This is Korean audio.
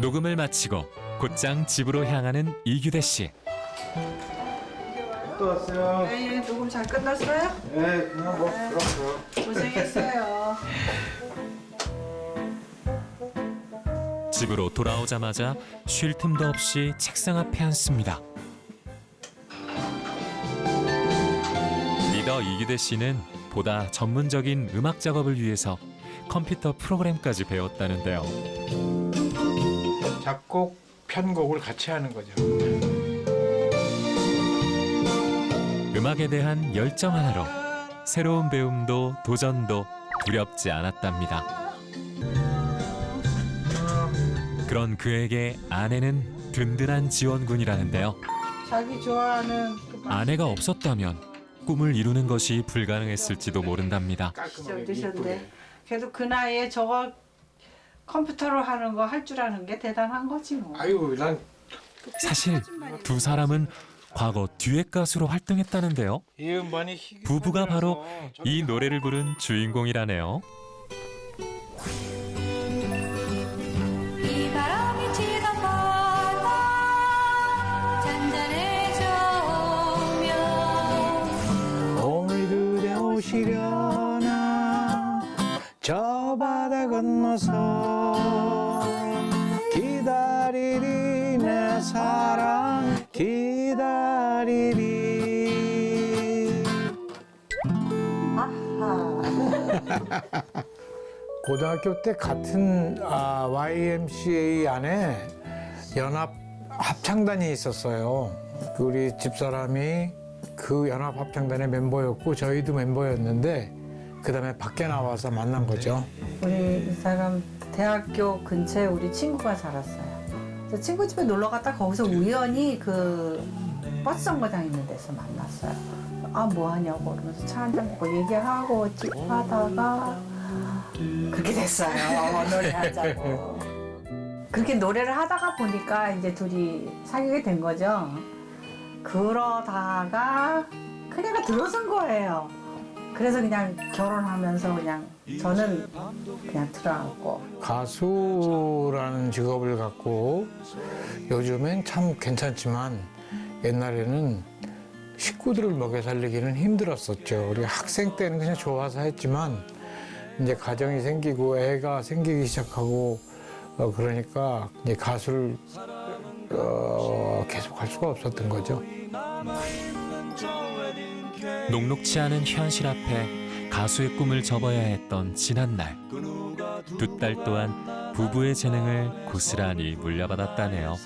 녹음을 마치고 곧장 집으로 향하는 이규대 씨. 또 왔어요. 네, 녹음 잘 끝났어요? 네, 그냥 뭐 그렇고요. 고생했어요. 집으로 돌아오자마자 쉴 틈도 없이 책상 앞에 앉습니다. 리더 이규대 씨는 보다 전문적인 음악 작업을 위해서 컴퓨터 프로그램까지 배웠다는데요. 작곡, 편곡을 같이 하는 거죠. 음악에 대한 열정 하나로 새로운 배움도 도전도 두렵지 않았답니다. 그런 그에게 아내는 든든한 지원군이라는데요. 자기 좋아하는 그 아내가 없었다면 꿈을 이루는 것이 불가능했을지도 모른답니다. 깔끔하게 이쁘게. 그래도 그 나이에 저거 컴퓨터로 하는 거 할 줄 아는 게 대단한 거지 뭐. 아유, 난이 사실 두 사람은 과거 듀엣 가수로 활동했다는데요. 음반이 희귀 부부가 바로 이 저는 노래를 부른 주인공이라네요. 이 바람이 치던 바다 잔잔해져 오면 오늘 그대 오시려나 저 바다 건너서 고등학교 때 같은 아, YMCA 안에 연합 합창단이 있었어요. 그 우리 집사람이 그 연합 합창단의 멤버였고 저희도 멤버였는데 그 다음에 밖에 나와서 만난 거죠. 우리 이 사람 대학교 근처에 우리 친구가 살았어요. 친구 집에 놀러 갔다 거기서 우연히 그 버스 정거장 있는 데서 만났어요. 아 뭐 하냐고 그러면서 차 한잔 먹고 얘기하고 쭉 하다가 그렇게 됐어요. 노래하자고. 그렇게 노래를 하다가 보니까 이제 둘이 사귀게 된 거죠. 그러다가 그녀가 들어선 거예요. 그래서 그냥 결혼하면서 그냥 저는 그냥 들어앉고 가수라는 직업을 갖고 요즘엔 참 괜찮지만 옛날에는 식구들을 먹여 살리기는 힘들었었죠. 우리 학생 때는 그냥 좋아서 했지만 이제 가정이 생기고 애가 생기기 시작하고 어, 그러니까 이제 가수를 어, 계속 할 수가 없었던 거죠. 녹록치 않은 현실 앞에 가수의 꿈을 접어야 했던 지난 날. 두 딸 또한 부부의 재능을 고스란히 물려받았다네요.